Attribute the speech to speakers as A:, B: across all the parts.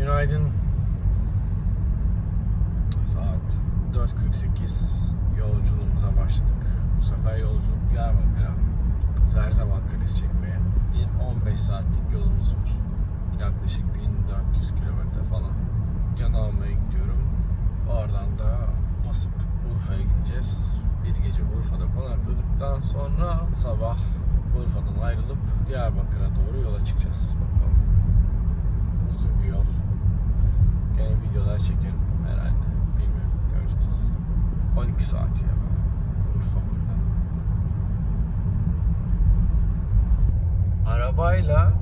A: Günaydın. Saat 4.48. Yolculuğumuza başladık. Bu sefer yolculuk Diyarbakır'a. Zerzevan Kalesi çekmeye. Bir 15 saatlik yolumuz var. Yaklaşık 1400 kilometre falan. Can almaya gidiyorum. Oradan da basıp Urfa'ya gideceğiz. Bir gece Urfa'da konakladıktan sonra sabah Urfa'dan ayrılıp Diyarbakır'a doğru yola çıkacağız. Bakalım. Uzun bir yol. Videolar çekerim herhalde. Bilmiyorum. Göreceğiz. 12 saat ya. Urfa buradan. Arabayla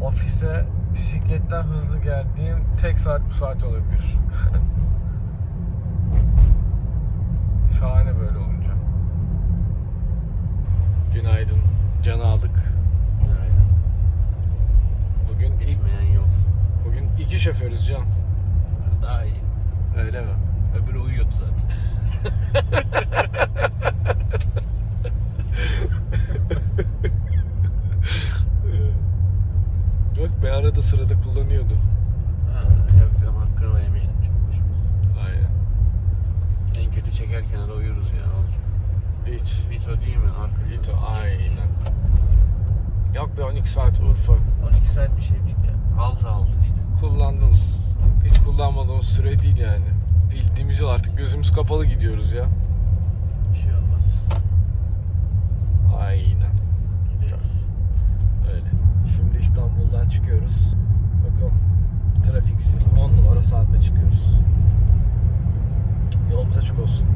A: ofise bisikletten hızlı geldiğim tek saat bu saat olabilir. Şahane böyle olunca. Günaydın. Canı aldık. Bugün ilk,
B: Bitmeyen yol.
A: Bugün iki şoförüz Can.
B: Daha iyi.
A: Öyle mi?
B: Öbürü uyuyordu zaten.
A: Yok be arada sırada kullanıyordu.
B: Ha, yok canım hakkını yemeyelim. Çok hoşumuz.
A: Aynen.
B: En kötü çekerken de uyuruz ya. Ne olacak?
A: Hiç.
B: Vito değil mi? Arkası.
A: Hiç o aynen. Yok be 12 saat Urfa.
B: 12 saat bir şey değil ya. 6 6 işte.
A: Kullandığımız, hiç kullanmadığımız süre değil yani. Bildiğimiz yol artık gözümüz kapalı gidiyoruz ya.
B: Bir şey olmaz.
A: Aynen.
B: Gideriz.
A: Öyle. Şimdi İstanbul'dan çıkıyoruz. Bakalım. Trafiksiz 10 numara saatte çıkıyoruz. Yolumuz açık olsun.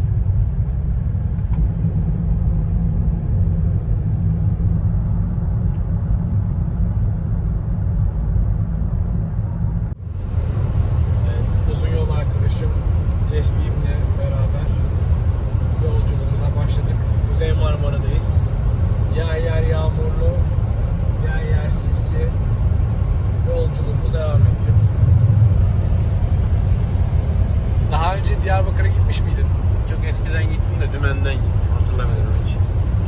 A: Evet, uzun yol arkadaşım tesbihimle beraber yolculuğumuza başladık. Kuzey Marmara'dayız. Yer yer yağmurlu, yer yer sisli. Yolculuğumuz devam ediyor. Daha önce Diyarbakır'a gitmiş miydin?
B: Çok eskiden gittim de dümenden gittim. Hatırlamıyorum hiç.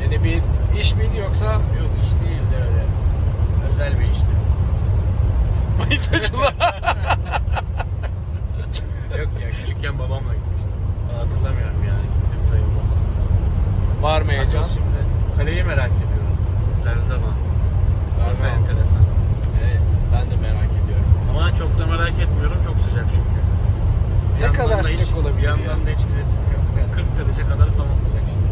A: Yani bir iş miydi yoksa
B: Yok iş değildi öyle. Özel bir işti.
A: Manitacılığa?
B: Yok ya küçükken babamla gitmiştim. Hatırlamıyorum yani. Gittim sayılmaz.
A: Var mı heyecan?
B: Şimdi kaleyi merak ediyorum. Zerzevan. Orası
A: Zerzevan.
B: enteresan.
A: Evet, ben de merak ediyorum.
B: Ama çok da merak etmiyorum. Çok sıcak çünkü.
A: Ne
B: yandan
A: kadar
B: da
A: sıcak
B: hiç,
A: olabilir
B: Bir yandan
A: ya?
B: da hiç gidesim yok. Yani 40 derece kadar falan sıcak işte.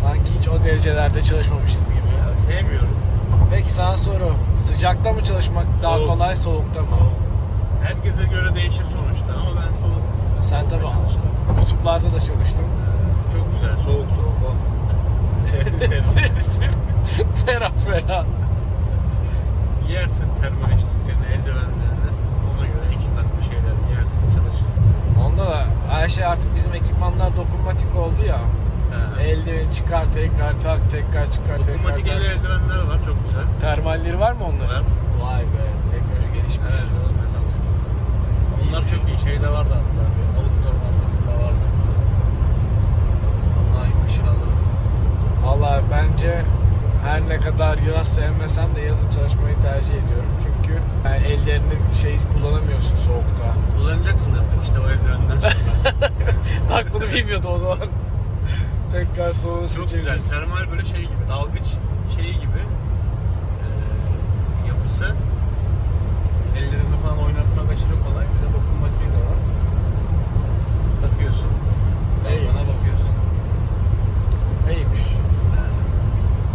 A: Sanki hiç o derecelerde çalışmamışız gibi.
B: Ya sevmiyorum.
A: Peki sana soru. Sıcakta mı çalışmak daha
B: Soğuk.
A: kolay, soğukta mı?
B: Soğuk. Herkese göre değişir sonuçta ama ben soğuk.
A: Sen tabii
B: çalışırım.
A: kutuplarda da çalıştın.
B: Çok güzel. Soğuk soğuk o. Serin.
A: Seni seni ferah ferah.
B: Yersin termal eşliklerini, eldivenlerini. Ona göre iki katlı şeyler yersin, çalışırsın.
A: Onda da her şey artık bizim ekipmanlar dokunmatik oldu ya.
B: Ha.
A: Eldiveni çıkar tekrar tak tekrar çıkar tekrar
B: el
A: tak.
B: eldivenleri var çok güzel.
A: Termalleri var mı onların?
B: Var.
A: Vay be teknoloji gelişmiş.
B: Evet, o metal. Onlar çok iyi. Şeyde vardı hatta. Bir outdoor markasında vardı. Vallahi kışın alırız.
A: Valla bence her ne kadar yaz sevmesem de yazın çalışmayı tercih ediyorum. Çünkü yani ellerini şey kullanamıyorsun soğukta.
B: Kullanacaksın artık işte o eldivenden sonra.
A: Bak bunu bilmiyordum o zaman. Tekrar soğuğu
B: çok güzel.
A: seçebiliriz.
B: Termal böyle şey gibi. Dalgıç şeyi gibi. eee, yapısı. Ellerini falan oynatmak aşırı kolay. Bir de dokunmatiği de var. Takıyorsun. Dalgana bakıyorsun.
A: İyiymiş.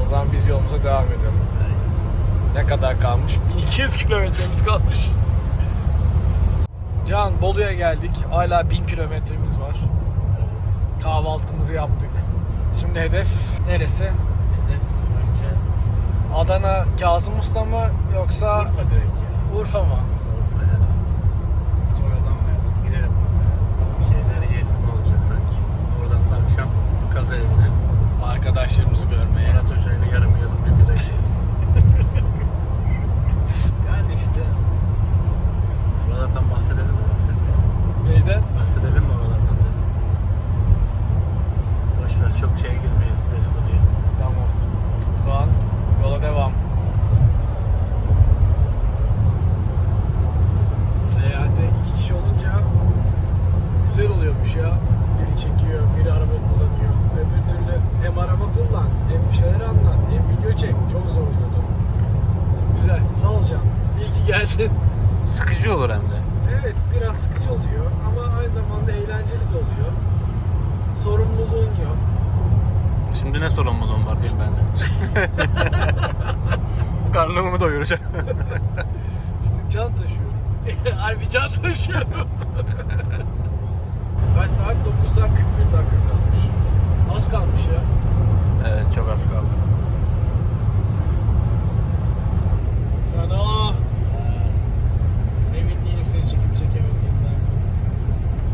A: O zaman biz yolumuza devam edelim. Ne kadar kalmış? 1200 kilometremiz kalmış. Can Bolu'ya geldik. Hala 1000 kilometremiz var. Kahvaltımızı yaptık. Şimdi hedef neresi?
B: Hedef önce
A: Adana Kazım Usta mı yoksa
B: Urfa direkt ya.
A: Urfa mı?
B: Urfa Urfa ya. Hiç oyalanmayalım. Gidelim Urfa'ya. Bir şeyler yeriz ne olacak sanki. Oradan da akşam kaza evine.
A: Arkadaşlarımızı görmeye.
B: Murat Hoca ile yarım yarım bir bira içeriz. yani işte Buralardan bahsedelim mi? Bahsetmeyelim.
A: Neyden?
B: Bahsedelim mi. Boşver çok şeye girmeyelim dedim diye.
A: Tamam. O zaman yola devam.
C: Sıkıcı olur hem de.
A: Evet biraz sıkıcı oluyor ama aynı zamanda eğlenceli de oluyor. Sorumluluğun yok.
C: Şimdi ne sorumluluğum var benim bende? Doyuracak?
A: İşte can taşıyorum. Harbi can taşıyorum. Kaç saat? 9'dan 41 dakika kalmış. Az kalmış ya.
C: evet çok az kaldı.
A: Cano. Emin değilim seni çekip çekemediğimden.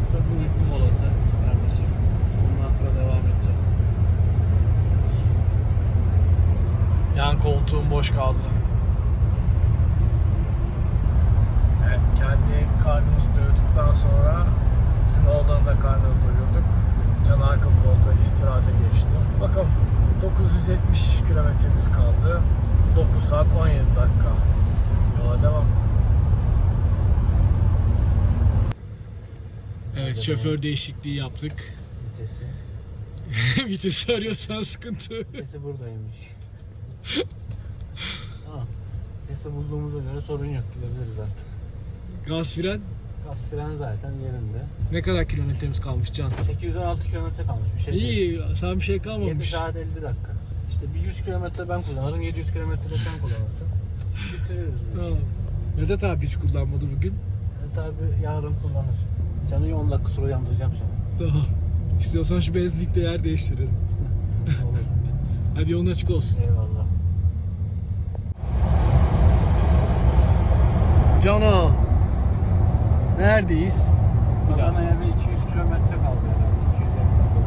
B: Kısa bir uyku molası kardeşim. Ondan sonra devam edeceğiz.
A: Yan koltuğum boş kaldı. Evet, kendi karnımızı doyurduktan sonra bizim oğlanın da karnını doyurduk. Can arka koltuğa istirahate geçti. Bakalım 970 kilometremiz kaldı. 9 saat 17 dakika. Yola devam. Evet, şoför değişikliği yaptık.
B: Vitesi.
A: Vitesi arıyorsan sıkıntı.
B: Vitesi buradaymış. Tamam. Vitesi bulduğumuza göre sorun yok. Gidebiliriz artık.
A: Gaz fren.
B: Gaz fren zaten yerinde.
A: Ne kadar kilometremiz kalmış Can?
B: 816 kilometre kalmış. Bir şey değil.
A: İyi, sen bir şey
B: 7
A: kalmamış.
B: saat 50 dakika. İşte bir 100 kilometre ben kullanırım, 700 kilometre de sen kullanırsın. Bitiririz bu işi.
A: Tamam. Vedat abi hiç kullanmadı bugün.
B: Evet abi yarın kullanır. Sen uyu 10 dakika sonra uyandıracağım seni.
A: Tamam. İstiyorsan şu benzinlikte yer değiştirelim.
B: Olur.
A: Hadi yolun açık olsun.
B: Eyvallah.
A: Cano. Neredeyiz?
B: Adana'ya bir 200 kilometre kaldı herhalde. 250 dakika.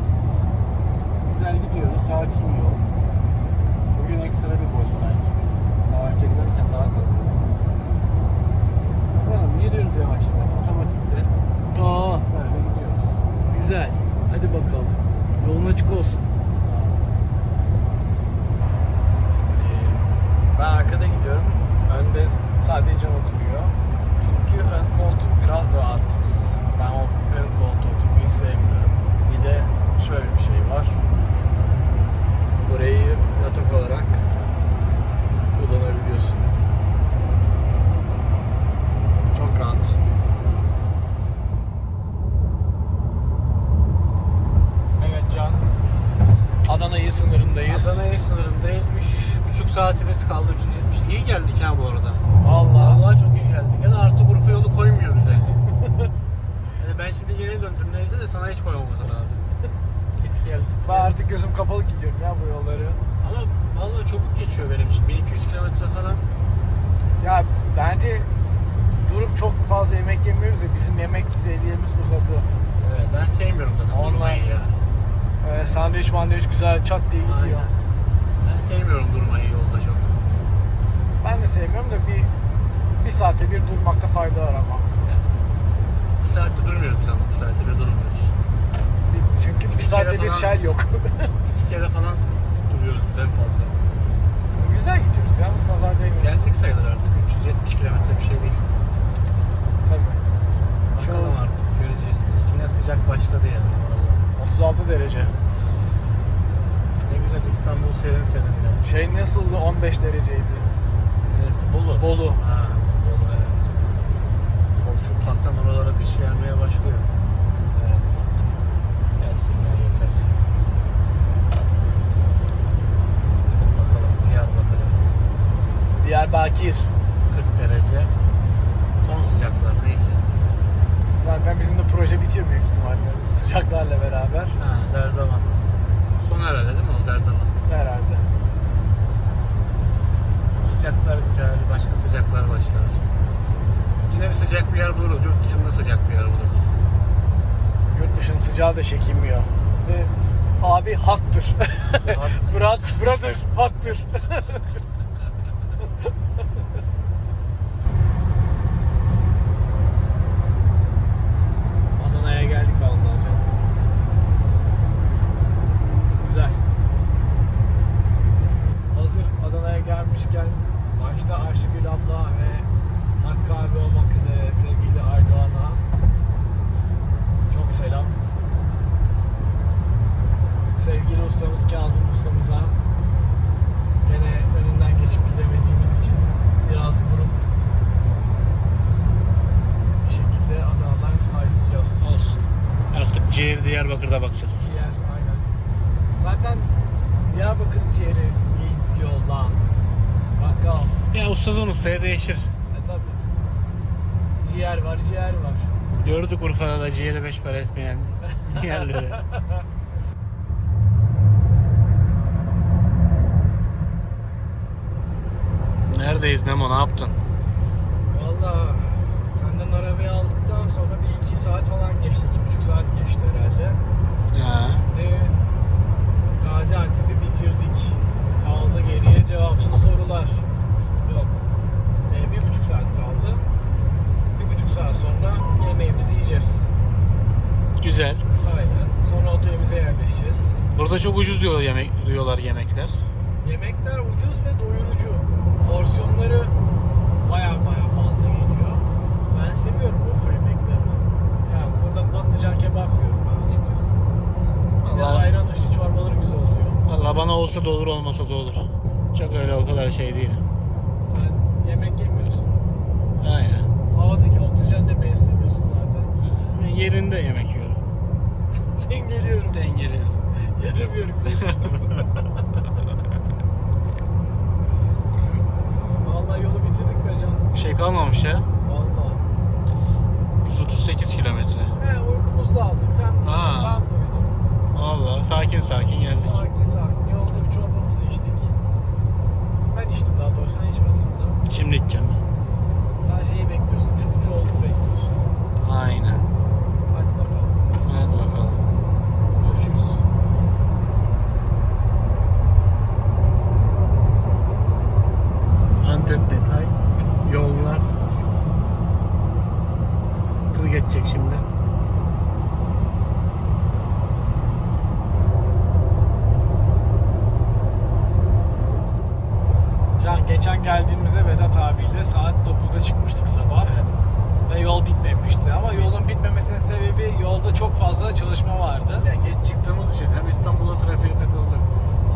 B: Güzel gidiyoruz. Sakin yol. Bugün ekstra bir boş sanki. Daha önce giderken daha kalabalıktı. Bakalım gidiyoruz yavaş yavaş. Otomatikte.
A: Aa,
B: Böyle gidiyoruz.
A: güzel. Hadi bakalım. Yolun açık olsun.
B: Sağ ol.
A: Ben arkada gidiyorum. Önde sadece Can oturuyor. Çünkü ön koltuk biraz rahatsız. Ben o ön koltuğa oturmayı sevmiyorum. Bir de şöyle bir şey var. Burayı yatak olarak kullanabiliyorsun. Çok rahat. Evet Can. Adana il sınırındayız.
B: Adana sınırındayız. 3,5 saatimiz kaldı. 370. İyi geldik ha bu arada.
A: Allah.
B: Vallahi çok iyi geldik. Ya da artık Urfa yolu koymuyor bize. yani ben şimdi yeni döndüm neyse de sana hiç koymaması lazım. git gel git
A: Ben
B: gel.
A: artık gözüm kapalı gidiyorum ya bu yolları.
B: Ama vallahi çabuk geçiyor benim için. 1200 kilometre falan.
A: Ya bence durup çok fazla yemek yemiyoruz ya bizim yemek seriyemiz uzadı.
B: Evet ben sevmiyorum zaten.
A: Online
B: durmayı ya.
A: Ee, sandviç mandviç güzel çat diye gidiyor.
B: Aynen. Ben sevmiyorum durmayı yolda çok.
A: Ben de sevmiyorum da bir bir saatte bir durmakta fayda var ama.
B: Bir saatte durmuyoruz biz ama bir saatte bir durmuyoruz.
A: Çünkü bir
B: İki
A: saatte bir şel yok.
B: İki kere falan duruyoruz biz en fazla.
A: güzel gidiyoruz ya nazar değmesin.
B: Geldik sayılır artık. 370 kilometre bir şey değil.
A: Tabii.
B: Bakalım
A: Çok-
B: artık göreceğiz. Yine sıcak başladı ya. Vallahi.
A: 36 derece.
B: Ne güzel İstanbul serin serin ya.
A: Şey nasıldı 15 dereceydi.
B: Neresi? Bolu.
A: Bolu.
B: Ha, Bolu evet. Bolu çok ufaktan oralara kış gelmeye başlıyor. Ya yeter. Bakalım Diyarbakır'a.
A: Diyarbakır.
B: 40 derece. Son sıcaklar neyse.
A: Zaten bizim de proje bitiyor büyük ihtimalle sıcaklarla beraber.
B: Ha, Zerzavan. Son herhalde değil mi o Zerzavan?
A: Herhalde.
B: Sıcaklar biter, başka sıcaklar başlar. Yine bir sıcak bir yer buluruz. Yurt dışında sıcak bir yer buluruz.
A: Sıcağı da çekilmiyor. Ve abi haktır. Brat, brother, haktır. Adana'ya geldik vallahi canım. Güzel. Hazır Adana'ya gelmişken başta Ayşegül abla ve Hakkı abi olmak üzere sevgili Aydoğan'a çok selam. Sevgili ustamız Kazım ustamıza gene önünden
C: ciğeri Diyarbakır'da bakacağız.
A: Ciğer aynen. Zaten Diyarbakır'ın ciğeri iyi diyorlar. Bakalım.
C: Ya ustadan ustaya değişir.
A: E tabi. Ciğer var, ciğer var.
C: Gördük Urfa'da da ciğeri beş para etmeyen yerleri. Neredeyiz Memo ne yaptın?
A: Valla senden arabayı aldıktan sonra bir iki saat falan geçti. iki buçuk saat geçti herhalde.
C: Ya.
A: Ve Gaziantep'i bitirdik. Kaldı geriye cevapsız sorular. Yok. E, bir buçuk saat kaldı. Bir buçuk saat sonra yemeğimizi yiyeceğiz.
C: Güzel.
A: Aynen. Sonra otelimize yerleşeceğiz.
C: Burada çok ucuz diyor yemek diyorlar yemekler.
A: Yemekler ucuz ve doyurucu. Porsiyonları baya baya fazla geliyor. Ben seviyorum Urfa yemeklerini. Yani burada patlıcan kebap yiyorum ben açıkçası.
C: Vallahi,
A: ayran dışı çorbaları güzel oluyor.
C: vallahi bana olsa da olur olmasa da olur. Çok öyle o kadar şey değil.
A: Sen yemek yemiyorsun.
C: Aynen.
A: Havadaki oksijenle besleniyorsun zaten.
C: Ben yerinde yemek yiyorum.
A: Dengeliyorum.
C: Dengeliyorum.
A: Yarım yarım. Vallahi yolu bitirdik be can.
C: Bir şey kalmamış ya.
A: Vallahi.
C: 138 kilometre.
A: He uykumuzu da aldık. Sen
C: Ha.
A: ben de uyudum.
C: Valla sakin sakin geldik.
A: Sakin sakin. Yolda bir çorbamızı içtik. Ben içtim daha doğrusu. Sen içmedin daha.
C: Şimdi içeceğim.
A: Sen şeyi bekliyorsun. Çulcu olduğunu bekliyorsun.
C: Aynen.
A: Hadi bakalım. Görüşürüz.
C: Antep detay. Yollar. Tır geçecek şimdi.
A: Can geçen geldiğimizde Vedat abiyle saat 9'da çıkmıştık sabah. Ve yol bitmemişti. Ama bitmemesinin sebebi yolda çok fazla çalışma vardı.
B: Ya geç çıktığımız için hem İstanbul'a trafiğe takıldık.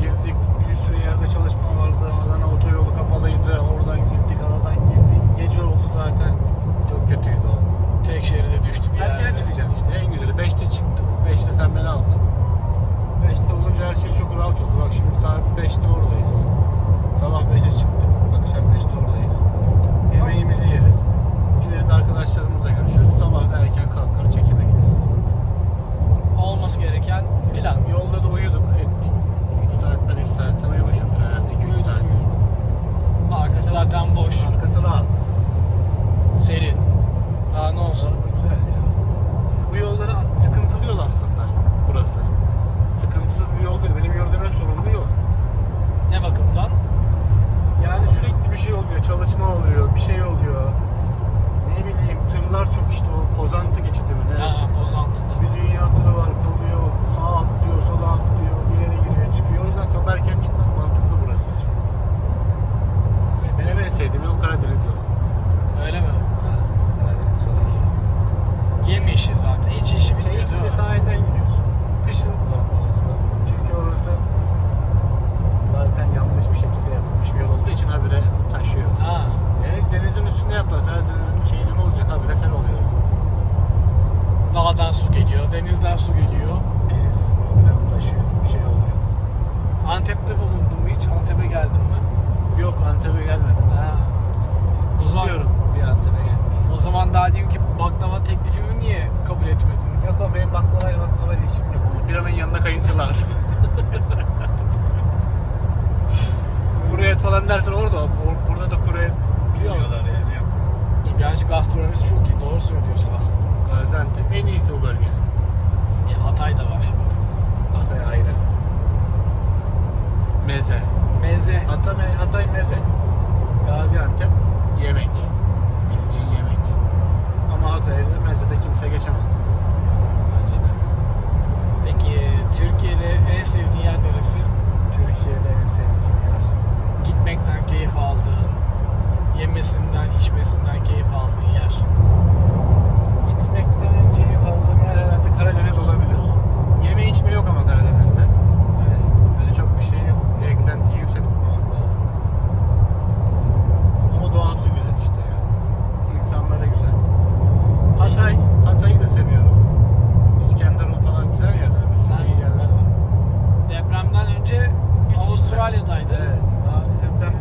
B: Girdik bir sürü yerde çalışma vardı. Adana otoyolu kapalıydı. Oradan girdik, aradan girdik. Gece oldu zaten. Çok kötüydü o.
A: Tek şeride düştü bir
B: Erken
A: yerde.
B: çıkacaksın işte en güzeli. 5'te çıktık. 5'te sen beni aldın. 5'te olunca her şey çok rahat oldu. Bak şimdi saat 5'te oradayız. Sabah 5'e çıktık.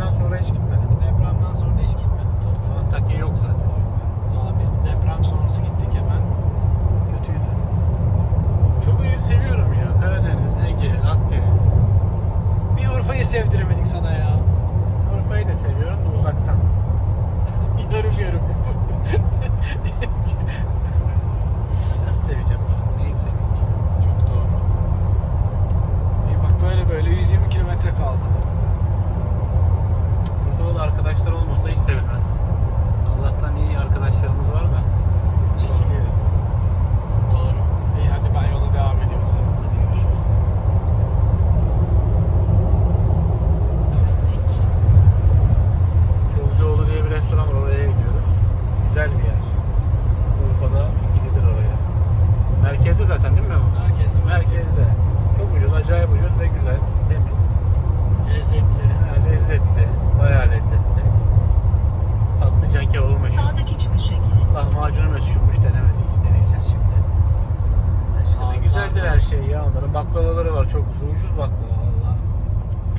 A: depremden sonra hiç
B: gitmedim. Depremden sonra da
A: hiç gitmedim tabii. Antakya
B: yok zaten. Valla biz de deprem sonrası
A: gittik hemen. Kötüydü. Çok
B: seviyorum
A: ya.
B: Karadeniz, Ege, Akdeniz. Bir Urfa'yı sevdiremedik sana ya. Urfa'yı da seviyorum da uzaktan. yarım yarım. Nasıl seveceğim?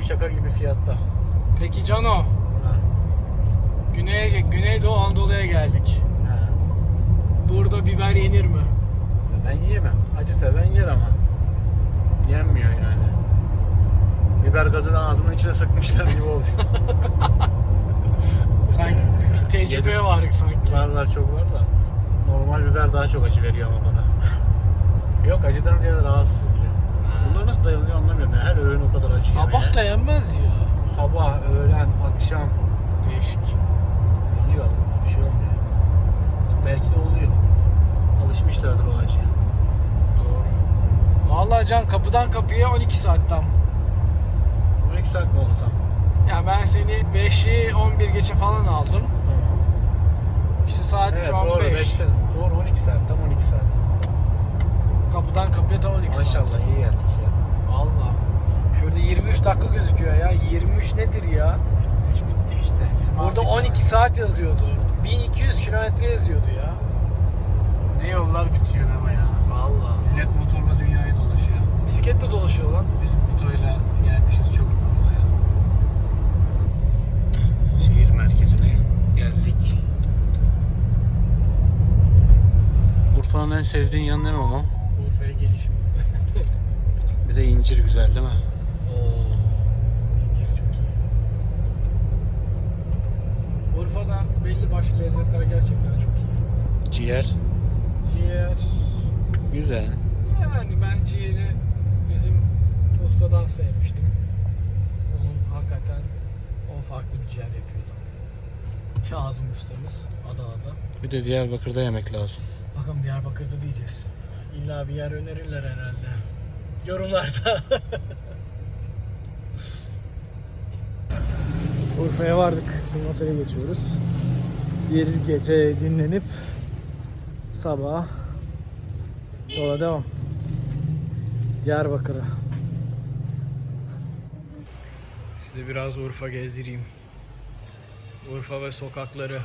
B: Şaka gibi fiyatlar.
A: Peki Cano,
B: Ha.
A: Güney, Güneydoğu Anadolu'ya geldik.
B: Ha.
A: Burada biber yenir mi?
B: Ben yiyemem. Acı seven yer ama. Yenmiyor yani. Biber gazını ağzının içine sıkmışlar gibi oluyor.
A: Sanki bir tecrübe
B: Yedim.
A: var sanki.
B: var var çok var da. Normal biber daha çok acı veriyor ama bana. Yok acıdan ziyade rahatsız. Bunlar nasıl dayanıyor anlamıyorum. Yani her öğün o kadar acı
A: Sabah
B: yemeye.
A: da yenmez ya.
B: Sabah, öğlen, akşam.
A: Değişik.
B: Yiyor adam. Bir şey olmuyor. Belki de oluyor. Alışmışlardır o acıya.
A: Doğru. Vallahi Can kapıdan kapıya 12 saat tam.
B: 12 saat mi oldu tam?
A: Ya ben seni 5'i 11 geçe falan aldım.
B: Tamam.
A: İşte saat
B: Evet
A: şu an
B: doğru
A: 5.
B: 5'te. Doğru 12 saat. Tam 12 saat.
A: Kapıdan kapıya tam 12 saat.
B: Maşallah iyi geldik ya.
A: Valla. Şurada 23 dakika gözüküyor ya. 23 nedir ya?
B: 3 bitti işte. 26
A: Burada 12 saat yazıyordu. 1200 kilometre yazıyordu ya.
B: Ne yollar bitiyor ama ya.
A: Valla.
B: Millet motorla dünyayı dolaşıyor.
A: Bisikletle dolaşıyor lan.
B: Biz motorla gelmişiz çok Urfa'ya. Şehir merkezine geldik. Urfa'nın en sevdiğin yanı ne Mamo?
A: Gelişim.
B: Bir de incir güzel değil mi?
A: Oo. İncir çok iyi. Urfa'da belli başlı lezzetler gerçekten çok iyi.
B: Ciğer.
A: Ciğer.
B: Güzel.
A: Yani ben ciğeri bizim ustadan sevmiştim. Onun hakikaten o farklı bir ciğer yapıyordu. Kazım ustamız Adana'da.
B: Bir de Diyarbakır'da yemek lazım.
A: Bakalım Diyarbakır'da diyeceğiz. İlla bir yer önerirler herhalde. Yorumlarda. Urfa'ya vardık. Şimdi otele geçiyoruz. Bir gece dinlenip sabah yola devam. Diyarbakır'a. Size biraz Urfa gezdireyim. Urfa ve sokakları.